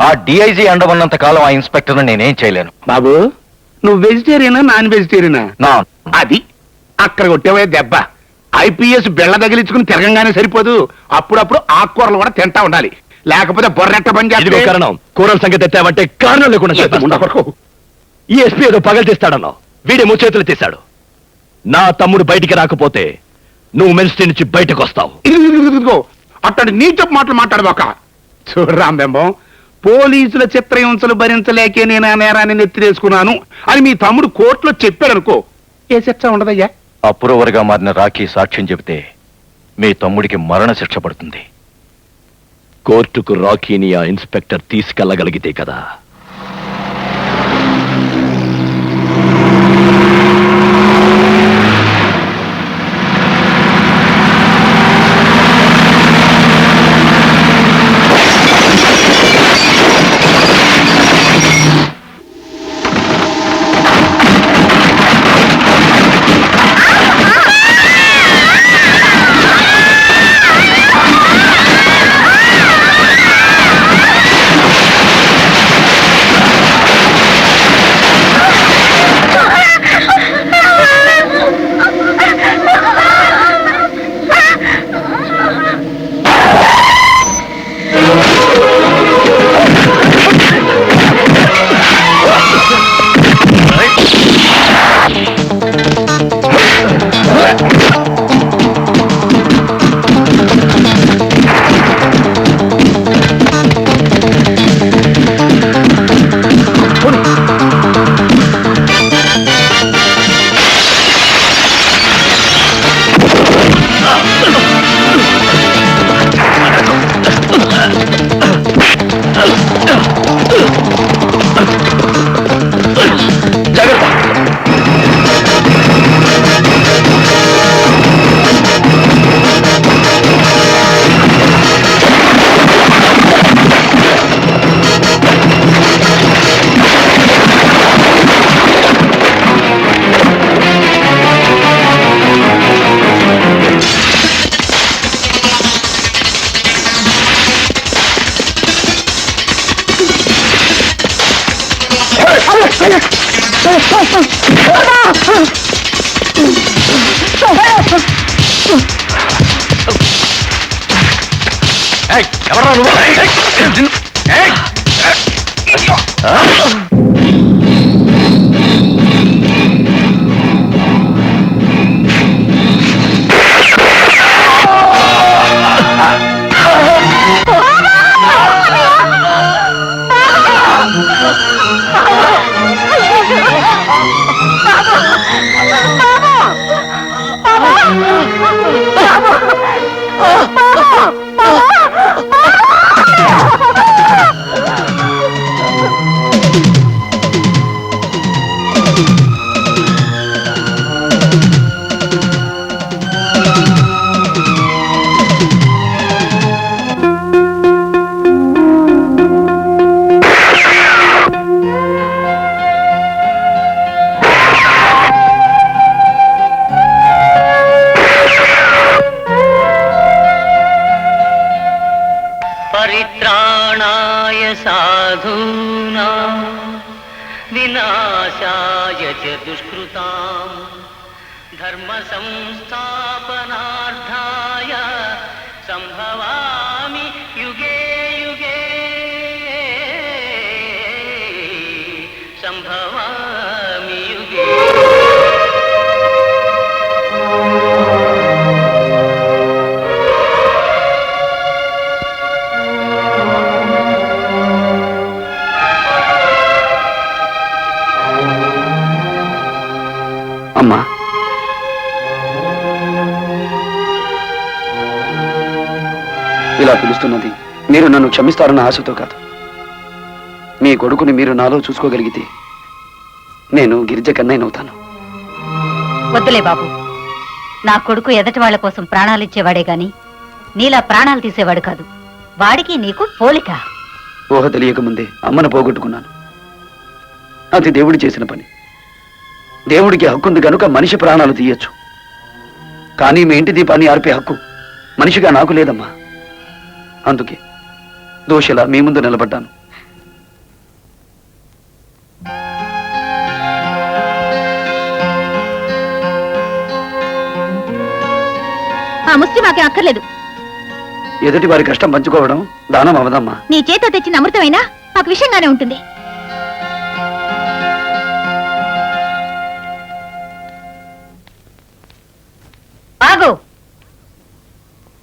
ఆ డిఐజీ అండమన్నంత కాలం ఆ ఇన్స్పెక్టర్ నేనేం చేయలేను. బాబు నువ్వు వెజిటేరియనా నాన్ వెజిటేరియనా? నా. అది అక్కడ కొట్టేవే దెబ్బ. ఐపీఎస్ బెళ్ళ తగిలించుకుని తిరగంగానే సరిపోదు. అప్పుడప్పుడు ఆకుకూరలు కూడా తింటా ఉండాలి. లేకపోతే బొర్రెట్ట పని ఇదిగో చేస్తే- కారణం. కూరల సంగతి ఎత్తావంటే కారణం లేకుండా. కొరకు. ఈ ఎస్పీ ఏదో పగలు తీస్తాడన్నావు వీడి ముచ్చేతులు తీశాడు. నా తమ్ముడు బయటికి రాకపోతే నువ్వు మెరిస్టీ నుంచి బయటకు వస్తావు. ఇదిగో, ఇదిగో, ఇదిగో అట్టండి నీచపు మాటలు మాట్లాడబోక. చూడు రాంబెంబం పోలీసుల చిత్రహింసలు భరించలేకే నేను ఆ నేరాన్ని నెత్తిరేసుకున్నాను అని మీ తమ్ముడు కోర్టులో చెప్పాడనుకో. ఏ శిక్ష ఉండదయ్యా? అప్రూవర్గా మారిన రాఖీ సాక్ష్యం చెబితే మీ తమ్ముడికి మరణ శిక్ష పడుతుంది. కోర్టుకు రాకీని ఆ ఇన్స్పెక్టర్ తీసుకెళ్ళగలిగితే కదా? ఎవరా నువ్వు மாமா दुष्कृता धर्म सं అమ్మా. ఇలా పిలుస్తున్నది మీరు నన్ను క్షమిస్తారన్న ఆశతో కాదు. మీ కొడుకుని మీరు నాలో చూసుకోగలిగితే నేను గిరిజ కన్నయ్యనవుతాను. వద్దులే బాబు. నా కొడుకు ఎదటి వాళ్ళ కోసం ప్రాణాలు ఇచ్చేవాడే గాని నీలా ప్రాణాలు తీసేవాడు కాదు. వాడికి నీకు పోలిక. ఊహ తెలియక ముందే అమ్మను పోగొట్టుకున్నాను. అది దేవుడు చేసిన పని. దేవుడికి హక్కుంది కనుక మనిషి ప్రాణాలు తీయొచ్చు. కానీ మీ ఇంటి దీపాన్ని ఆర్పే హక్కు మనిషిగా నాకు లేదమ్మా. అందుకే దోషిలా మీ ముందు నిలబడ్డాను. ఆ అక్కర్లేదు. ఎదుటి వారి కష్టం పంచుకోవడం దానం అవదమ్మా. నీ చేత తెచ్చిన అమృతమైనా? మాకు విషయంగానే ఉంటుంది.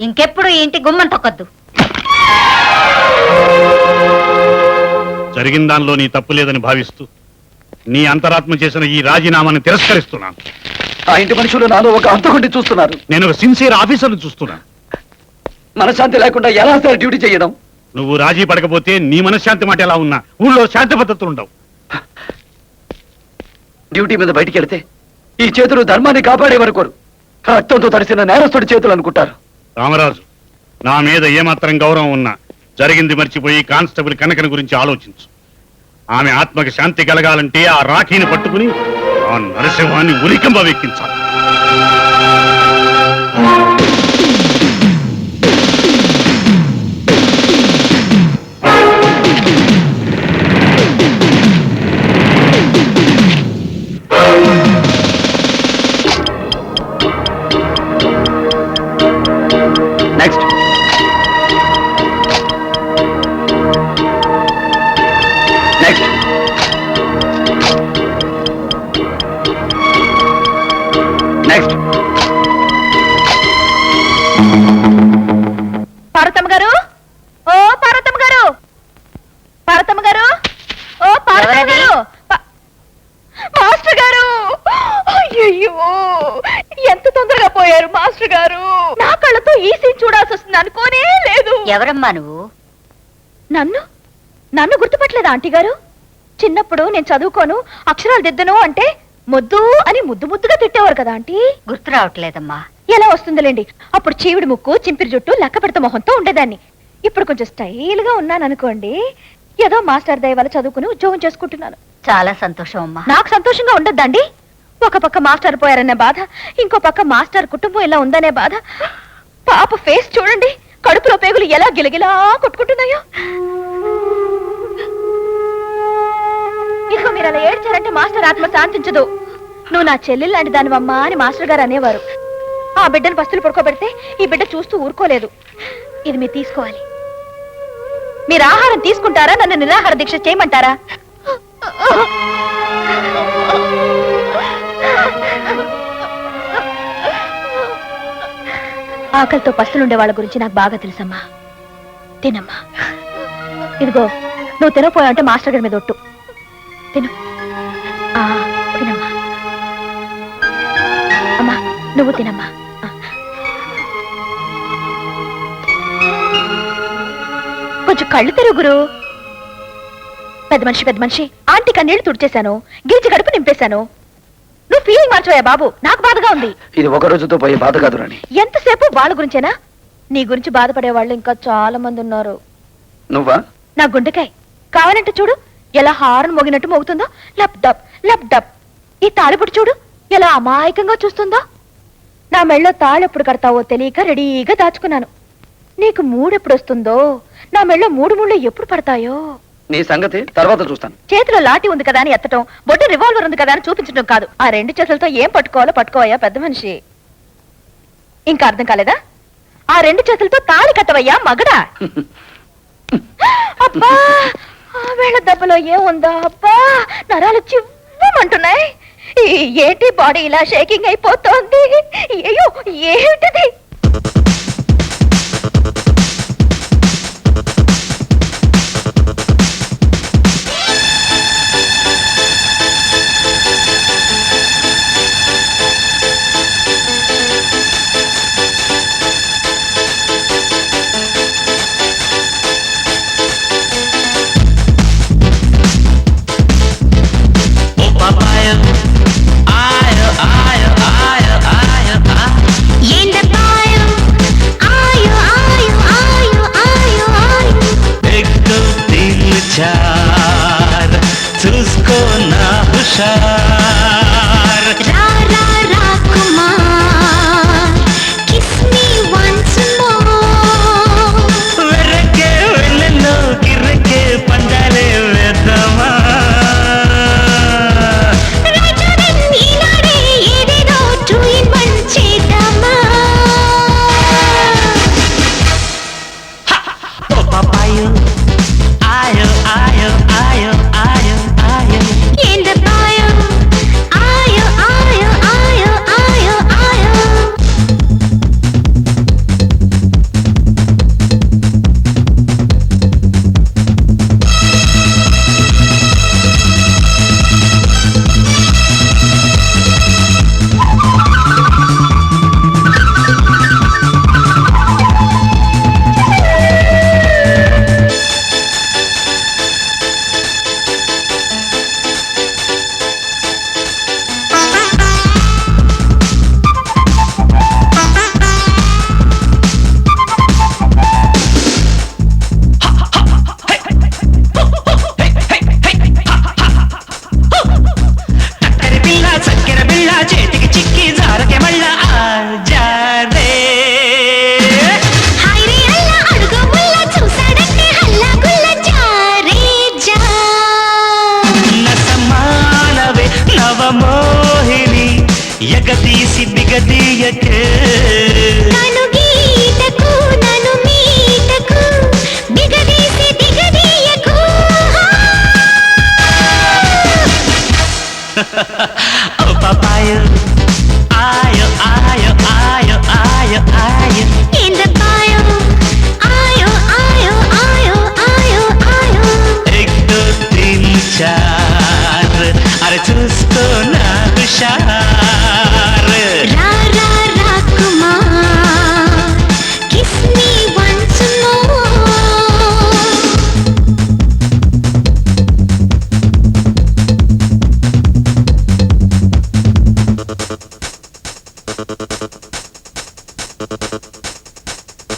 ఇంకెప్పుడు ఈ ఇంటి గుమ్మం తొక్కద్దు. జరిగిన దానిలో నీ తప్పు లేదని భావిస్తూ నీ అంతరాత్మ చేసిన ఈ రాజీనామాని తిరస్కరిస్తున్నాను. ఆ ఇంటి మనుషులు నాలో ఒక అంతకుండి చూస్తున్నారు. నేను ఒక సిన్సియర్ ఆఫీసర్ని చూస్తున్నాను. మనశ్శాంతి లేకుండా ఎలా సార్ డ్యూటీ చేయడం? నువ్వు రాజీ పడకపోతే నీ మనశ్శాంతి మాట ఎలా ఉన్నా? ఊళ్ళో శాంతి పద్ధతులు ఉండవు. డ్యూటీ మీద బయటికి వెళితే ఈ చేతులు ధర్మాన్ని కాపాడేవనుకోరు రక్తంతో తడిసిన నేరస్తుడి చేతులు అనుకుంటారు. రామరాజు నా మీద ఏమాత్రం గౌరవం ఉన్నా జరిగింది మర్చిపోయి కానిస్టేబుల్ కనకన గురించి ఆలోచించు. ఆమె ఆత్మకి శాంతి కలగాలంటే ఆ రాఖీని పట్టుకుని ఆ నరసింహాన్ని ఉరికంబ వెక్కించాలి. ఎవరమ్మా నువ్వు? నన్ను? నన్ను గుర్తుపట్టలేదా ఆంటీ గారు? చిన్నప్పుడు నేను చదువుకోను అక్షరాలు దిద్దను అంటే ముద్దు అని ముద్దు ముద్దుగా తిట్టేవారు కదా ఆంటీ? గుర్తు రావట్లేదమ్మా. ఎలా వస్తుందిలేండి? అప్పుడు చీవిడి ముక్కు చింపిరి జుట్టు లెక్క పెడత మొహంతో ఉండేదాన్ని. ఇప్పుడు కొంచెం స్టైల్గా ఉన్నాను అనుకోండి ఏదో మాస్టర్ దయ వల్ల చదువుకుని ఉద్యోగం చేసుకుంటున్నాను. చాలా సంతోషం అమ్మా నాకు సంతోషంగా ఉండొద్దండి? ఒక పక్క మాస్టర్ పోయారనే బాధ ఇంకో పక్క మాస్టర్ కుటుంబం ఇలా ఉందనే బాధ. పాప ఫేస్ చూడండి కడుపులో పేగులు ఎలా గిలగిలా కొట్టుకుంటున్నాయో? ఇదిగో మీరు అలా ఏడ్చారంటే మాస్టర్ ఆత్మ శాంతించదు. నువ్వు నా చెల్లెలు లాంటి దానివమ్మా అని మాస్టర్ గారు అనేవారు. ఆ బిడ్డను బస్సులు పడుకోబెడితే ఈ బిడ్డ చూస్తూ ఊరుకోలేదు. ఇది మీరు తీసుకోవాలి. మీరు ఆహారం తీసుకుంటారా? నన్ను నిరాహార దీక్ష చేయమంటారా? ఆకలితో పస్తులుండే వాళ్ళ గురించి నాకు బాగా తెలుసమ్మా. తినమ్మా. ఇదిగో నువ్వు తినపోయావంటే మాస్టర్ గారి మీద ఒట్టు. తిను. తినమ్మా. అమ్మా నువ్వు తినమ్మా. కొంచెం కళ్ళు తెరువు గురు. పెద్ద మనిషి పెద్ద మనిషి. ఆంటీ కన్నీళ్ళు తుడిచేశాను. గిరిచి గడుపు నింపేశాను. ఫీలింగ్ మార్చోయా బాబు? నాకు బాధగా ఉంది. ఇది ఒక రోజుతో పోయే బాధ కాదు రాణి. ఎంతసేపు వాళ్ళ గురించేనా? నీ గురించి బాధపడే వాళ్ళు ఇంకా చాలా మంది ఉన్నారు. నువ్వా? నా గుండెకాయ్. కావాలంటే చూడు ఎలా హారన్ మోగినట్టు మోగుతుందో లప్ డప్ లప్ డప్. ఈ తాళిపుడు చూడు ఎలా అమాయకంగా చూస్తుందో. నా మెళ్ళో తాళెప్పుడు కడతావో తెలియక రెడీగా దాచుకున్నాను. నీకు మూడెప్పుడు వస్తుందో నా మెళ్ళో మూడు ముళ్ళు ఎప్పుడు పడతాయో. నీ సంగతి తర్వాత చూస్తాను. చేతిలో లాటి ఉంది కదా అని ఎత్తటం బొడ్డు రివాల్వర్ ఉంది కదా అని చూపించడం కాదు. ఆ రెండు చేతులతో ఏం పట్టుకోవాలో పట్టుకోవయ్యా పెద్ద మనిషి. ఇంకా అర్థం కాలేదా? ఆ రెండు చేతులతో తాళి కట్టవయ్యా మగడా? అబ్బా ఆ వేళ దెబ్బలో ఏముందా? అబ్బా నరాలు చివ్వమంటున్నాయి. ఏంటి బాడీ ఇలా షేకింగ్ అయిపోతోంది? అయ్యో ఏంటిది ఎగతీసి బిగతీయకే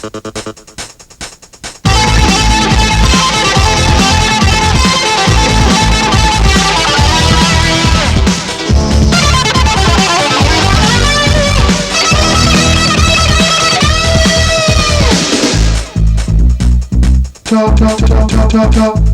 Chop, chop, chop, chop, chop, chop.